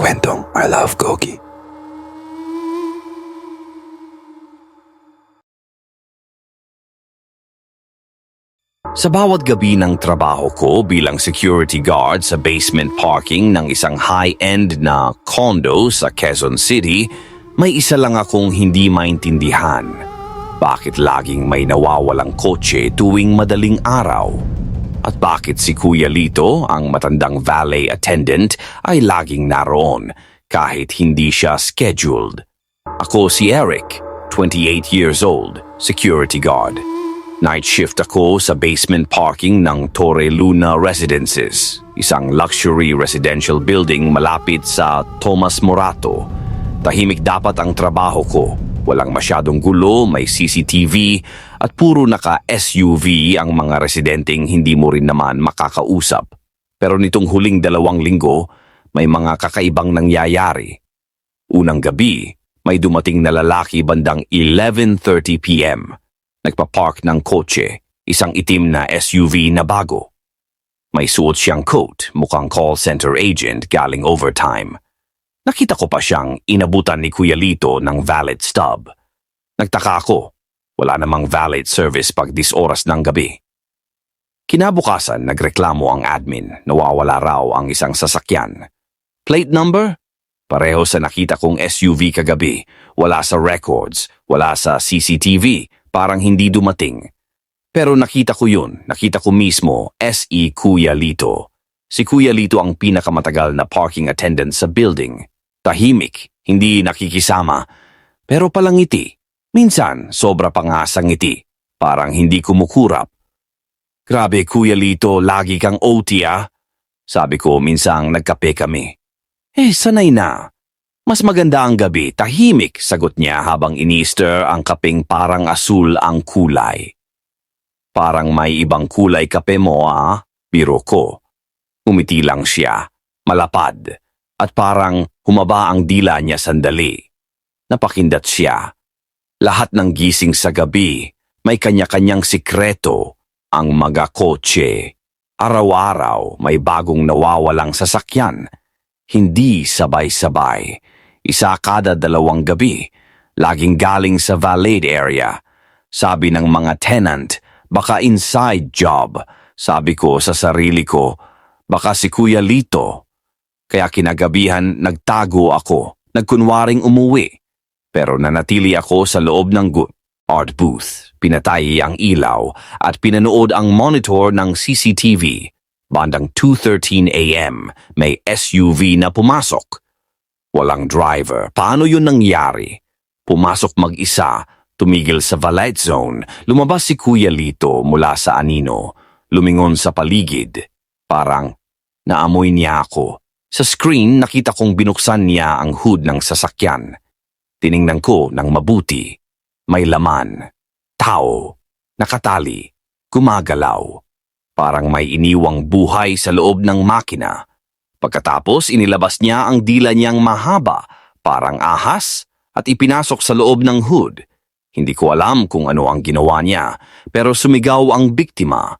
kwentong I Love Gogi. Sa bawat gabi ng trabaho ko bilang security guard sa basement parking ng isang high-end na condo sa Quezon City, may isa lang akong hindi maintindihan. Bakit laging may nawawalang kotse tuwing madaling araw? At bakit si Kuya Lito, ang matandang valet attendant, ay laging naroon kahit hindi siya scheduled? Ako si Eric, 28 years old, security guard. Night shift ako sa basement parking ng Torre Luna Residences, isang luxury residential building malapit sa Thomas Morato. Tahimik dapat ang trabaho ko. Walang masyadong gulo, may CCTV at puro naka-SUV ang mga residenteng hindi mo rin naman makakausap. Pero nitong huling dalawang linggo, may mga kakaibang nangyayari. Unang gabi, may dumating na lalaki bandang 11.30pm. Nagpa-park ng kotse, isang itim na SUV na bago. May suot siyang coat, mukhang call center agent galing overtime. Nakita ko pa siyang inabutan ni Kuya Lito ng valet stub. Nagtaka ako, wala namang valet service pag dis oras ng gabi. Kinabukasan, nagreklamo ang admin, nawawala raw ang isang sasakyan. Plate number? Pareho sa nakita kong SUV kagabi, wala sa records, wala sa CCTV, parang hindi dumating. Pero nakita ko yun, nakita ko mismo, SE Kuya Lito. Si Kuya Lito ang pinakamatagal na parking attendant sa building. Tahimik, hindi nakikisama, pero palangiti. Minsan, sobra pa nga sa ngiti. Parang hindi kumukurap. Grabe Kuya Lito, lagi kang OT ah. Sabi ko minsang nagkape kami. Eh, sanay na. Mas maganda ang gabi, tahimik, sagot niya habang inister ang kapeng parang asul ang kulay. Parang may ibang kulay kape mo ah, biro ko. Umiti lang siya, malapad, at parang humaba ang dila niya sandali. Napakindat siya. Lahat ng gising sa gabi, may kanya-kanyang sikreto ang mga kotse. Araw-araw may bagong nawawalang sasakyan. Hindi sabay-sabay. Isa kada dalawang gabi. Laging galing sa valet area. Sabi ng mga tenant, baka inside job. Sabi ko sa sarili ko, baka si Kuya Lito. Kaya kinagabihan nagtago ako, nagkunwaring umuwi. Pero nanatili ako sa loob ng gu- art booth. Pinatay ang ilaw at pinanood ang monitor ng CCTV. Bandang 2.13 a.m., may SUV na pumasok. Walang driver. Paano yun nangyari? Pumasok mag-isa, tumigil sa valet zone, lumabas si Kuya Lito mula sa anino, lumingon sa paligid. Parang naamoy niya ako. Sa screen, nakita kong binuksan niya ang hood ng sasakyan. Tiningnan ko ng mabuti. May laman. Tao. Nakatali. Gumagalaw. Parang may iniwang buhay sa loob ng makina. Pagkatapos, inilabas niya ang dila niyang mahaba, parang ahas, at ipinasok sa loob ng hood. Hindi ko alam kung ano ang ginawa niya, pero sumigaw ang biktima.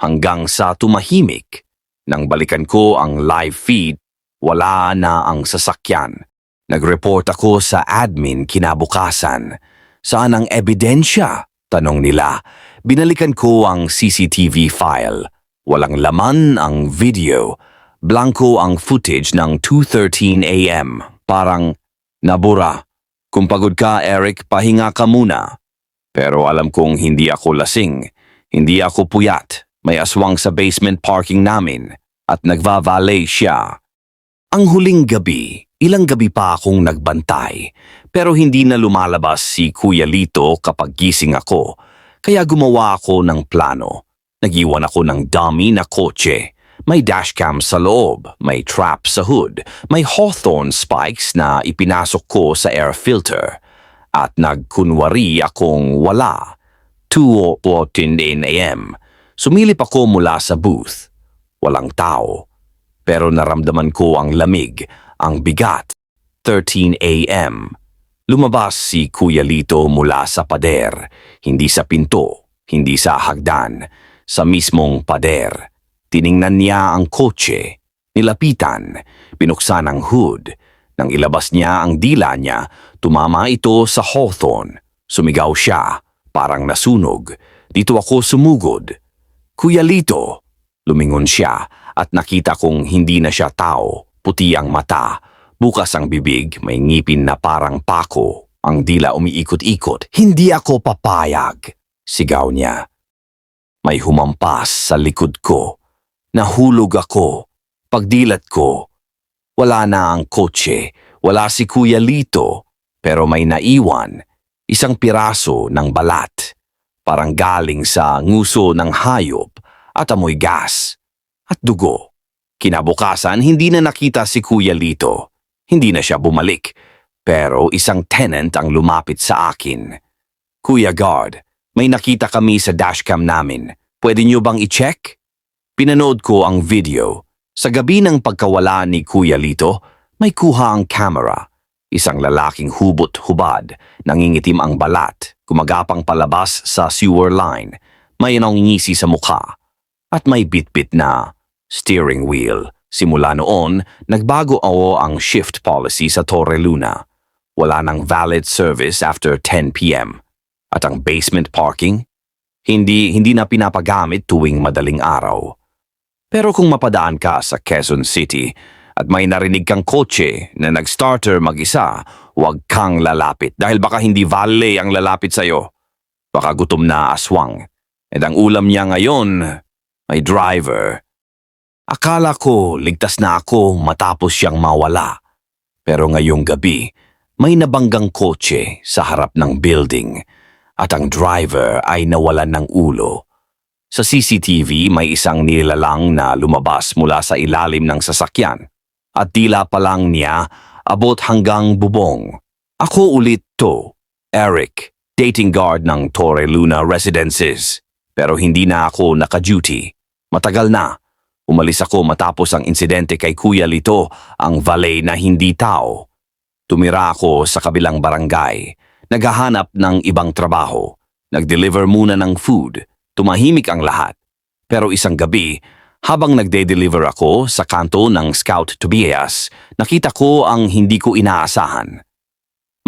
Hanggang sa tumahimik. Nang balikan ko ang live feed, wala na ang sasakyan. Nag-report ako sa admin kinabukasan. Saan ang ebidensya? Tanong nila. Binalikan ko ang CCTV file. Walang laman ang video. Blanco ang footage ng 2.13 a.m. Parang, nabura. Kung pagod ka, Eric, pahinga ka muna. Pero alam kong hindi ako lasing. Hindi ako puyat. May aswang sa basement parking namin. At nagva-valet siya. Ang huling gabi, ilang gabi pa akong nagbantay, pero hindi na lumalabas si Kuya Lito kapag gising ako, kaya gumawa ako ng plano. Nagiwan ako ng dummy na kotse. May dashcam sa loob, may trap sa hood, may hawthorn spikes na ipinasok ko sa air filter. At nagkunwari akong wala. 2.14 a.m. Sumilip ako mula sa booth. Walang tao pero naramdaman ko ang lamig, ang bigat. 13 a.m. Lumabas si Kuya Lito mula sa pader, hindi sa pinto, hindi sa hagdan, sa mismong pader. Tiningnan niya ang kotse. Nilapitan, binuksan ang hood. Nang ilabas niya ang dila niya, tumama ito sa hawthorn. Sumigaw siya, parang nasunog. Dito ako sumugod. Kuya Lito, lumingon siya at nakita kong hindi na siya tao, puti ang mata. Bukas ang bibig, may ngipin na parang pako. Ang dila umiikot-ikot. Hindi ako papayag, sigaw niya. May humampas sa likod ko. Nahulog ako. Pagdilat ko, wala na ang kotse, wala si Kuya Lito, pero may naiwan, isang piraso ng balat. Parang galing sa nguso ng hayop at amoy gas at dugo. Kinabukasan, hindi na nakita si Kuya Lito. Hindi na siya bumalik, pero isang tenant ang lumapit sa akin. Kuya Guard, may nakita kami sa dashcam namin. Pwede niyo bang i-check? Pinanood ko ang video. Sa gabi ng pagkawala ni Kuya Lito, may kuha ang camera. Isang lalaking hubot-hubad, nangingitim ang balat, gumagapang palabas sa sewer line, may nangingisi sa mukha, at may bitbit na steering wheel. Simula noon, nagbago ako ang shift policy sa Torre Luna. Wala nang valid service after 10 p.m. At ang basement parking, hindi hindi na pinapagamit tuwing madaling araw. Pero kung mapadaan ka sa Quezon City at may narinig kang kotse na nag-starter mag-isa, huwag kang lalapit dahil baka hindi valet ang lalapit sa'yo. Baka gutom na aswang. At ang ulam niya ngayon, may driver. Akala ko ligtas na ako matapos siyang mawala. Pero ngayong gabi, may nabanggang kotse sa harap ng building at ang driver ay nawalan ng ulo. Sa CCTV may isang nilalang na lumabas mula sa ilalim ng sasakyan at tila pa lang niya abot hanggang bubong. Ako ulit to, Eric, dating guard ng Torre Luna Residences. Pero hindi na ako naka-duty. Matagal na. Umalis ako matapos ang insidente kay Kuya Lito, ang valet na hindi tao. Tumira ako sa kabilang barangay. Naghahanap ng ibang trabaho. Nag-deliver muna ng food. Tumahimik ang lahat. Pero isang gabi, habang nagde-deliver ako sa kanto ng Scout Tobias, nakita ko ang hindi ko inaasahan.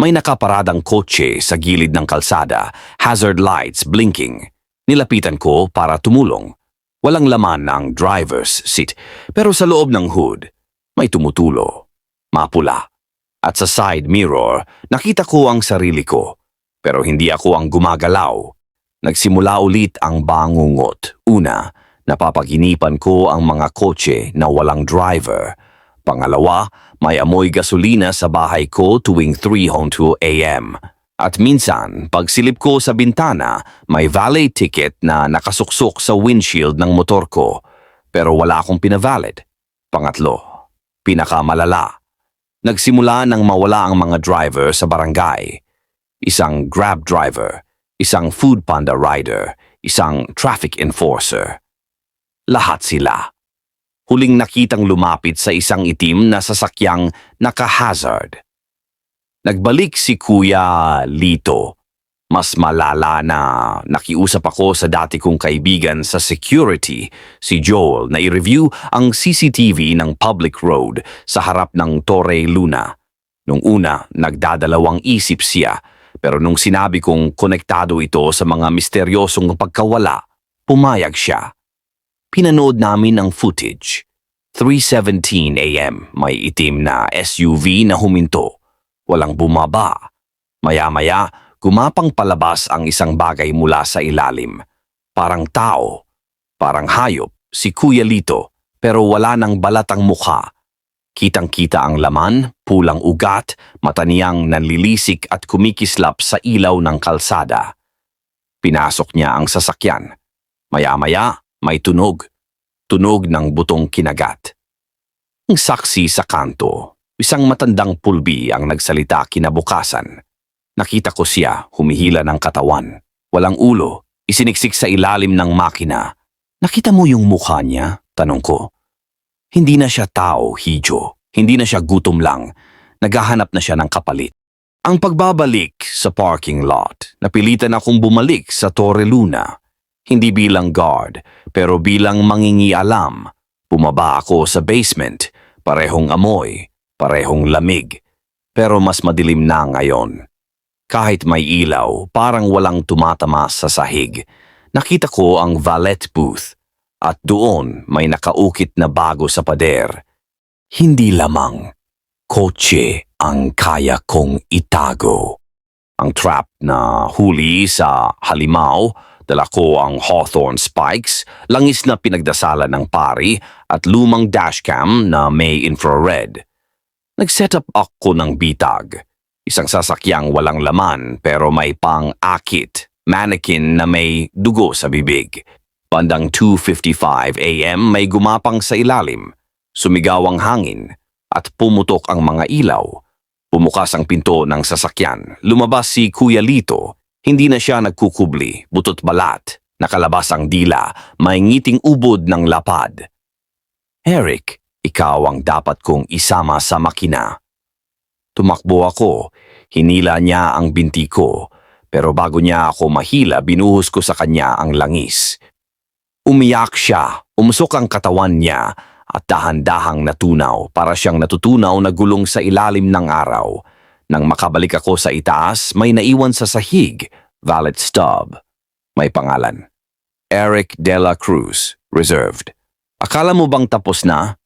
May nakaparadang kotse sa gilid ng kalsada, hazard lights blinking. Nilapitan ko para tumulong. Walang laman ang driver's seat, pero sa loob ng hood, may tumutulo. Mapula. At sa side mirror, nakita ko ang sarili ko. Pero hindi ako ang gumagalaw. Nagsimula ulit ang bangungot. Una, napapaginipan ko ang mga kotse na walang driver. Pangalawa, may amoy gasolina sa bahay ko tuwing 3.02 a.m. At minsan, pagsilip ko sa bintana, may valet ticket na nakasuksok sa windshield ng motor ko. Pero wala akong pinavalid. Pangatlo, pinakamalala. Nagsimula nang mawala ang mga driver sa barangay. Isang grab driver, isang food panda rider, isang traffic enforcer. Lahat sila. Huling nakitang lumapit sa isang itim na sasakyang naka-hazard. Nagbalik si Kuya Lito. Mas malala na nakiusap ako sa dati kong kaibigan sa security, si Joel, na i-review ang CCTV ng public road sa harap ng Torre Luna. Nung una, nagdadalawang isip siya, pero nung sinabi kong konektado ito sa mga misteryosong pagkawala, pumayag siya. Pinanood namin ang footage. 3.17 a.m. may itim na SUV na huminto. Walang bumaba. Maya-maya, gumapang palabas ang isang bagay mula sa ilalim. Parang tao, parang hayop, si Kuya Lito, pero wala nang balat ang mukha. Kitang-kita ang laman, pulang ugat, mata niyang nanlilisik at kumikislap sa ilaw ng kalsada. Pinasok niya ang sasakyan. Maya-maya, may tunog. Tunog ng butong kinagat. Ang saksi sa kanto, isang matandang pulbi ang nagsalita kinabukasan. Nakita ko siya humihila ng katawan. Walang ulo, isiniksik sa ilalim ng makina. Nakita mo yung mukha niya? Tanong ko. Hindi na siya tao, Hijo. Hindi na siya gutom lang. Naghahanap na siya ng kapalit. Ang pagbabalik sa parking lot, napilitan akong bumalik sa Torre Luna. Hindi bilang guard, pero bilang mangingialam. Bumaba ako sa basement, parehong amoy, parehong lamig, pero mas madilim na ngayon. Kahit may ilaw, parang walang tumatama sa sahig. Nakita ko ang valet booth at doon may nakaukit na bago sa pader. Hindi lamang kotse ang kaya kong itago. Ang trap na huli sa halimaw, dala ko ang hawthorn spikes, langis na pinagdasalan ng pari at lumang dashcam na may infrared. Nag-set up ako ng bitag. Isang sasakyang walang laman pero may pang-akit, mannequin na may dugo sa bibig. Bandang 2.55 a.m. may gumapang sa ilalim. Sumigaw ang hangin at pumutok ang mga ilaw. Bumukas ang pinto ng sasakyan. Lumabas si Kuya Lito. Hindi na siya nagkukubli, butot balat. Nakalabas ang dila, may ngiting ubod ng lapad. Eric, ikaw ang dapat kong isama sa makina. Tumakbo ako, hinila niya ang binti ko, pero bago niya ako mahila, binuhos ko sa kanya ang langis. Umiyak siya, umusok ang katawan niya at dahan-dahang natunaw para siyang natutunaw na gulong sa ilalim ng araw. Nang makabalik ako sa itaas, may naiwan sa sahig, valet stub. May pangalan. Eric De La Cruz, reserved. Akala mo bang tapos na?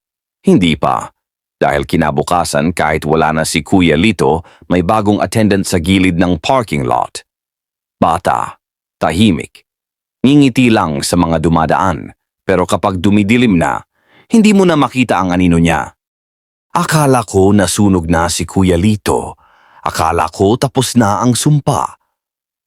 Hindi pa. Dahil kinabukasan kahit wala na si Kuya Lito, may bagong attendant sa gilid ng parking lot. Bata, tahimik, ngingiti lang sa mga dumadaan, pero kapag dumidilim na, hindi mo na makita ang anino niya. Akala ko nasunog na si Kuya Lito. Akala ko tapos na ang sumpa.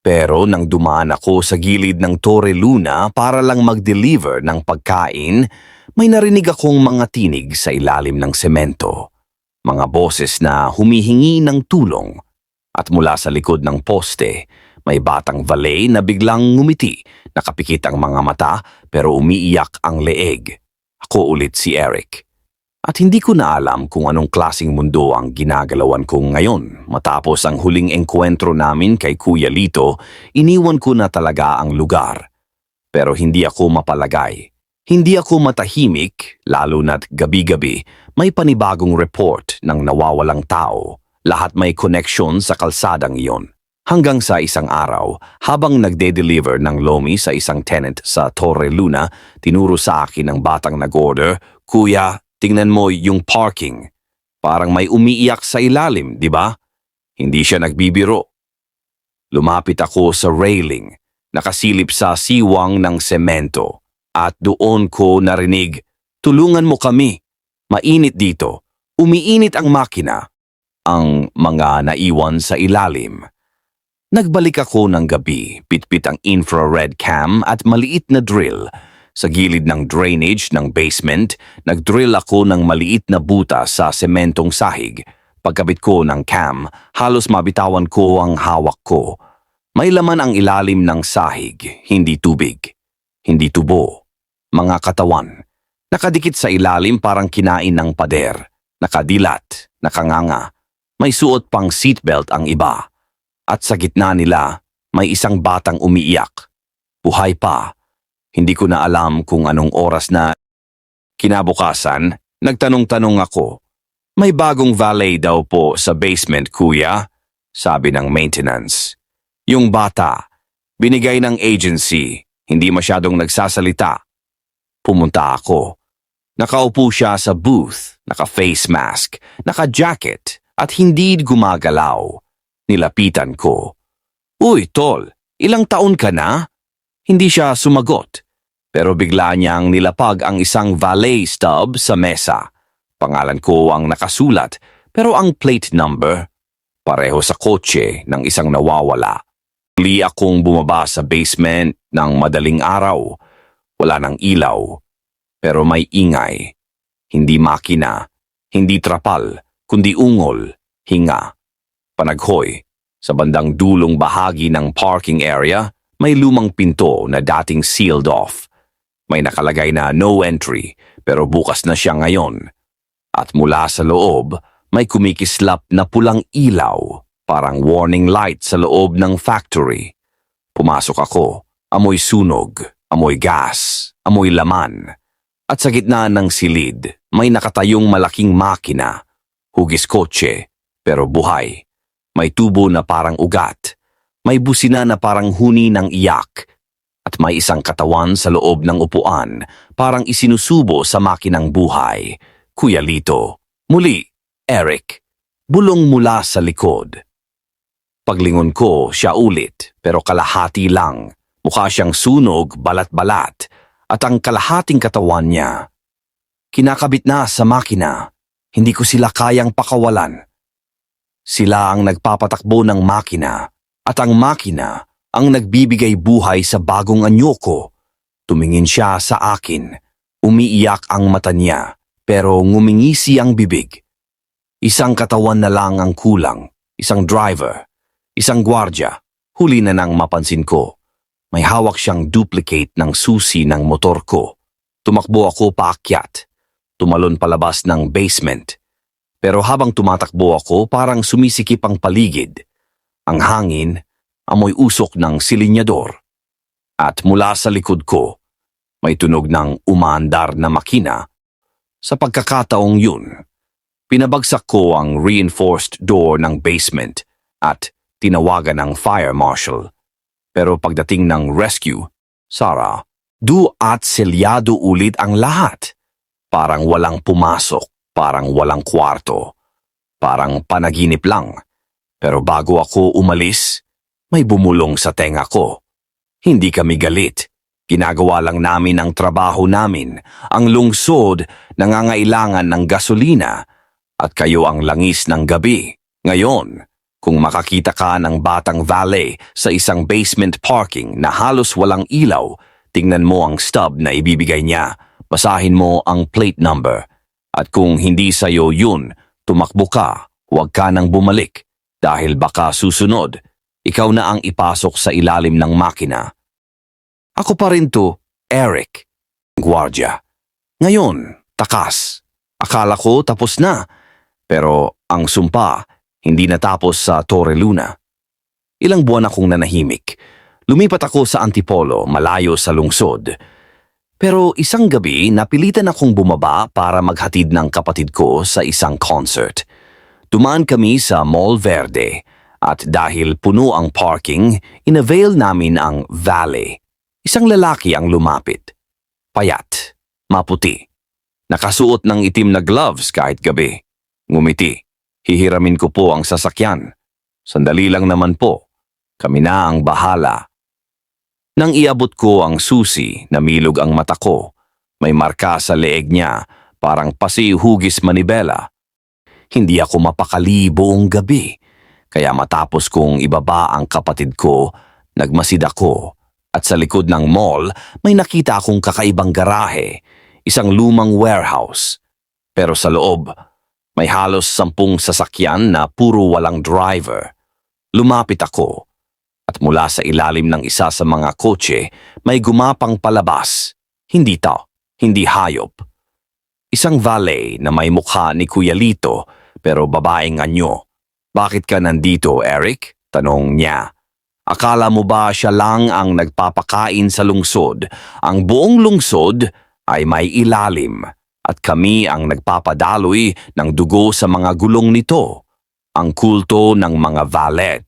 Pero nang dumaan ako sa gilid ng Torre Luna para lang mag-deliver ng pagkain, may narinig akong mga tinig sa ilalim ng semento. Mga boses na humihingi ng tulong. At mula sa likod ng poste, may batang valet na biglang ngumiti, nakapikit ang mga mata pero umiiyak ang leeg. Ako ulit si Eric. At hindi ko na alam kung anong klasing mundo ang ginagalawan ko ngayon. Matapos ang huling engkwentro namin kay Kuya Lito, iniwan ko na talaga ang lugar. Pero hindi ako mapalagay. Hindi ako matahimik, lalo na't gabi-gabi, may panibagong report ng nawawalang tao. Lahat may connection sa kalsadang iyon. Hanggang sa isang araw, habang nagde-deliver ng lomi sa isang tenant sa Torre Luna, tinuro sa akin ng batang nag-order, Kuya, tingnan mo yung parking. Parang may umiiyak sa ilalim, di ba? Hindi siya nagbibiro. Lumapit ako sa railing, nakasilip sa siwang ng semento, at doon ko narinig, tulungan mo kami. Mainit dito. Umiinit ang makina. Ang mga naiwan sa ilalim. Nagbalik ako ng gabi, pitpit ang infrared cam at maliit na drill. Sa gilid ng drainage ng basement, nagdrill ako ng maliit na buta sa sementong sahig. Pagkabit ko ng cam, halos mabitawan ko ang hawak ko. May laman ang ilalim ng sahig, hindi tubig. Hindi tubo. Mga katawan. Nakadikit sa ilalim parang kinain ng pader. Nakadilat, nakanganga. May suot pang seatbelt ang iba at sa gitna nila may isang batang umiiyak. Buhay pa. Hindi ko na alam kung anong oras na. Kinabukasan, nagtanong-tanong ako. May bagong valet daw po sa basement, kuya, sabi ng maintenance. Yung bata, binigay ng agency, hindi masyadong nagsasalita. Pumunta ako. Nakaupo siya sa booth, naka-face mask, naka-jacket, at hindi gumagalaw. Nilapitan ko. Uy, tol, ilang taon ka na? Hindi siya sumagot. Pero bigla niyang nilapag ang isang valet stub sa mesa. Pangalan ko ang nakasulat, pero ang plate number, pareho sa kotse ng isang nawawala. Muli akong bumaba sa basement ng madaling araw. Wala ng ilaw, pero may ingay. Hindi makina, hindi trapal, kundi ungol, hinga. Panaghoy, sa bandang dulong bahagi ng parking area, may lumang pinto na dating sealed off. May nakalagay na no entry pero bukas na siya ngayon. At mula sa loob, may kumikislap na pulang ilaw, parang warning light sa loob ng factory. Pumasok ako, amoy sunog, amoy gas, amoy laman. At sa gitna ng silid, may nakatayong malaking makina. Hugis kotse, pero buhay. May tubo na parang ugat. May busina na parang huni ng iyak. At may isang katawan sa loob ng upuan, parang isinusubo sa makinang buhay. Kuya Lito. Muli, Eric. Bulong mula sa likod. Paglingon ko, siya ulit, pero kalahati lang. Mukha siyang sunog, balat-balat, at ang kalahating katawan niya. Kinakabit na sa makina. Hindi ko sila kayang pakawalan. Sila ang nagpapatakbo ng makina, at ang makina ang nagbibigay buhay sa bagong anyo ko. Tumingin siya sa akin. Umiiyak ang mata niya, pero ngumingisi ang bibig. Isang katawan na lang ang kulang, isang driver, isang gwardya. Huli na nang mapansin ko. May hawak siyang duplicate ng susi ng motor ko. Tumakbo ako paakyat. Tumalon palabas ng basement. Pero habang tumatakbo ako, parang sumisikip ang paligid. Ang hangin, amoy usok ng silinyador. At mula sa likod ko, may tunog ng umaandar na makina. Sa pagkakataong yun, pinabagsak ko ang reinforced door ng basement at tinawagan ng fire marshal. Pero pagdating ng rescue, Sarah, du at selyado ulit ang lahat. Parang walang pumasok, parang walang kwarto, parang panaginip lang. Pero bago ako umalis, may bumulong sa tenga ko. Hindi kami galit. Ginagawa lang namin ang trabaho namin. Ang lungsod nangangailangan ng gasolina at kayo ang langis ng gabi. Ngayon, kung makakita ka ng batang valet sa isang basement parking na halos walang ilaw, tingnan mo ang stub na ibibigay niya. Basahin mo ang plate number. At kung hindi sa'yo yun, tumakbo ka, huwag ka nang bumalik. Dahil baka susunod, ikaw na ang ipasok sa ilalim ng makina. Ako pa rin to, Eric. Guardia. Ngayon, takas. Akala ko tapos na. Pero ang sumpa, hindi natapos sa Torre Luna. Ilang buwan akong nanahimik. Lumipat ako sa Antipolo, malayo sa lungsod. Pero isang gabi, napilitan akong bumaba para maghatid ng kapatid ko sa isang concert. Dumaan kami sa Mall Verde at dahil puno ang parking, inavail namin ang valet. Isang lalaki ang lumapit. Payat, maputi. Nakasuot ng itim na gloves kahit gabi. Ngumiti. Hihiramin ko po ang sasakyan. Sandali lang naman po. Kami na ang bahala. Nang iabot ko ang susi, namilog ang mata ko. May marka sa leeg niya, parang pasihugis manibela. Hindi ako mapakali buong gabi. Kaya matapos kong ibaba ang kapatid ko, nagmasid ako. At sa likod ng mall, may nakita akong kakaibang garahe, isang lumang warehouse. Pero sa loob, may halos sampung sasakyan na puro walang driver. Lumapit ako at mula sa ilalim ng isa sa mga kotse may gumapang palabas. Hindi tao, hindi hayop. Isang valet na may mukha ni Kuya Lito pero babaeng anyo. Bakit ka nandito, Eric? Tanong niya. Akala mo ba siya lang ang nagpapakain sa lungsod? Ang buong lungsod ay may ilalim at kami ang nagpapadaloy ng dugo sa mga gulong nito. Ang kulto ng mga valet.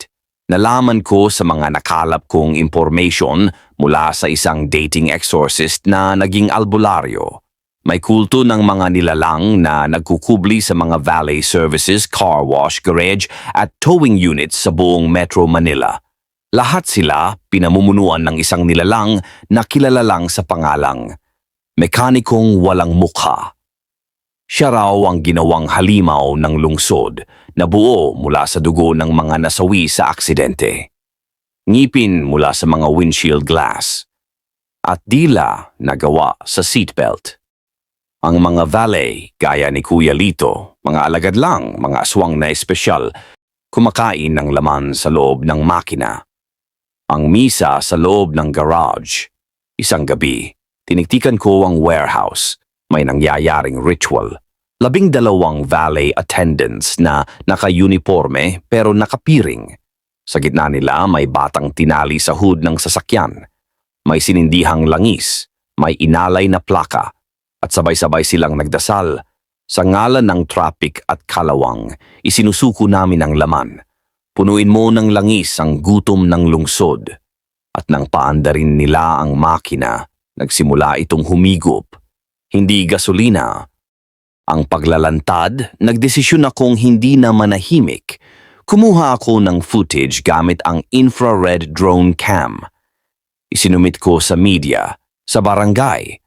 Nalaman ko sa mga nakalap kong information mula sa isang dating exorcist na naging albularyo. May kulto ng mga nilalang na nagkukubli sa mga valet services, car wash, garage at towing units sa buong Metro Manila. Lahat sila pinamumunuan ng isang nilalang na kilala lang sa pangalang. Mekanikong walang mukha. Siya raw ang ginawang halimaw ng lungsod na buo mula sa dugo ng mga nasawi sa aksidente. Ngipin mula sa mga windshield glass. At dila nagawa sa seatbelt. Ang mga valet, gaya ni Kuya Lito, mga alagad lang, mga aswang na espesyal, kumakain ng laman sa loob ng makina. Ang misa sa loob ng garage. Isang gabi, tiniktikan ko ang warehouse. May nangyayaring ritual. Labing dalawang valet attendants na naka-uniforme pero nakapiring. Sa gitna nila may batang tinali sa hood ng sasakyan. May sinindihang langis, may inalay na plaka, At sabay-sabay silang nagdasal. Sa ngalan ng traffic at kalawang, isinusuko namin ang laman. Punuin mo ng langis ang gutom ng lungsod. At nang paandarin nila ang makina, nagsimula itong humigop. Hindi gasolina. Ang paglalantad, nagdesisyon akong hindi na manahimik. Kumuha ako ng footage gamit ang infrared drone cam. Isinumit ko sa media, sa barangay.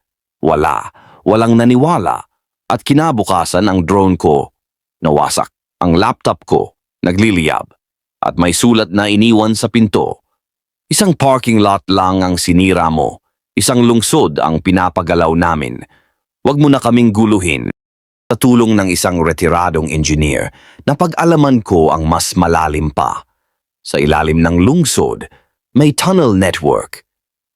Wala, walang naniwala. At kinabukasan ang drone ko, nawasak. Ang laptop ko, nagliliyab. At may sulat na iniwan sa pinto. Isang parking lot lang ang sinira mo. Isang lungsod ang pinapagalaw namin. Huwag mo na kaming guluhin. Sa tulong ng isang retiradong engineer, napag-alaman ko ang mas malalim pa. Sa ilalim ng lungsod, may tunnel network.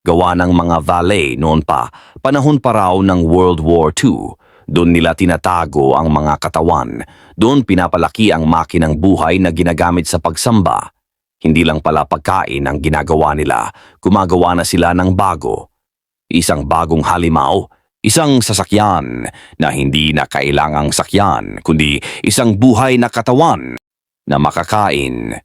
Gawa ng mga valet noon pa, panahon pa raw ng World War II. Doon nila tinatago ang mga katawan. Doon pinapalaki ang makinang buhay na ginagamit sa pagsamba. Hindi lang pala pagkain ang ginagawa nila, gumagawa na sila ng bago. Isang bagong halimaw, isang sasakyan na hindi na kailangang sakyan, kundi isang buhay na katawan na makakain,